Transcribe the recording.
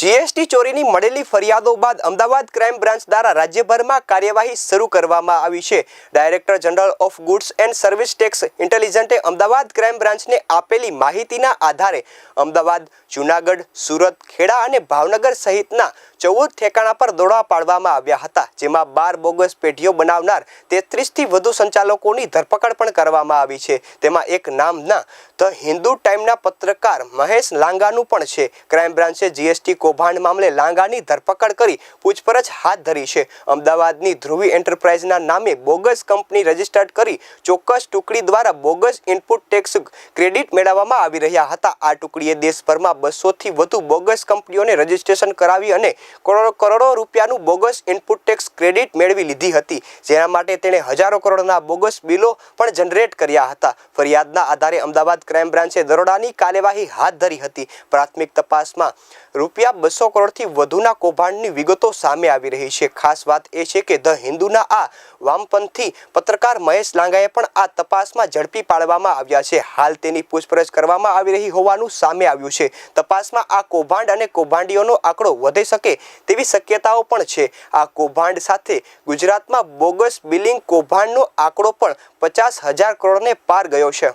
GST ચોરીની મળેલી ફરિયાદો બાદ અમદાવાદ ક્રાઇમ બ્રાન્ચ દ્વારા રાજ્યભરમાં કાર્યવાહી શરૂ કરવામાં આવી છે. Director general of goods and service tax ઇન્ટેલિજન્ટે Ahmedabad crime બ્રાન્ચને આપેલી માહિતીના આધારે અમદાવાદ, જૂનાગઢ, સુરત, ખેડા અને ભાવનગર સહિતના ચૌદ ઠેકાણા પર દોડા પાડવામાં આવ્યા હતા, જેમાં બાર બોગસ પેઢીઓ બનાવનાર તેત્રીસથી વધુ સંચાલકોની ધરપકડ પણ કરવામાં આવી છે. તેમાં એક નામના ધ હિન્દુ ટાઈમના પત્રકાર મહેશ લાંગાનું પણ છે. ક્રાઇમ બ્રાન્ચે જીએસટી કૌભાંડ મામલે લાંગાની ધરપકડ કરી પૂછપરછ હાથ ધરી છે. અમદાવાદની ધ્રુવી એન્ટરપ્રાઇઝના નામે બોગસ કંપની રજીસ્ટર્ડ કરી ચોક્કસ ટુકડી દ્વારા બોગસ ઇનપુટ ટેક્સ ક્રેડિટ મેળવવામાં આવી રહ્યા હતા. આ ટુકડીએ દેશભરમાં બસોથી વધુ બોગસ કંપનીઓને રજીસ્ટ્રેશન કરાવી અને કરોડો કરોડો રૂપિયાનું બોગસ ઇનપુટ ટેક્સ ક્રેડિટ મેળવી લીધી હતી. જેના માટે તેણે હજારો કરોડના બોગસ બિલો પણ જનરેટ કર્યા હતા. ફરિયાદના આધારે અમદાવાદ ક્રાઇમ બ્રાન્ચે દરોડાની કાર્યવાહી હાથ ધરી હતી. પ્રાથમિક તપાસમાં રૂપિયા બસો કરોડથી વધુના કૌભાંડની વિગતો સામે આવી રહી છે. ખાસ વાત એ છે કે ધ હિન્દુના આ વામપંથી પત્રકાર મહેશ લાંગાએ પણ આ તપાસમાં ઝડપી પાડવામાં આવ્યા છે. હાલ તેની પૂછપરછ કરવામાં આવી રહી હોવાનું સામે આવ્યું છે. તપાસમાં આ કૌભાંડ અને કૌભાંડીઓનો આંકડો વધી શકે તેવી શક્યતાઓ પણ છે. આ કૌભાંડ સાથે ગુજરાતમાં બોગસ બિલિંગ કૌભાંડનો આંકડો પણ પચાસ હજાર કરોડને પાર ગયો છે.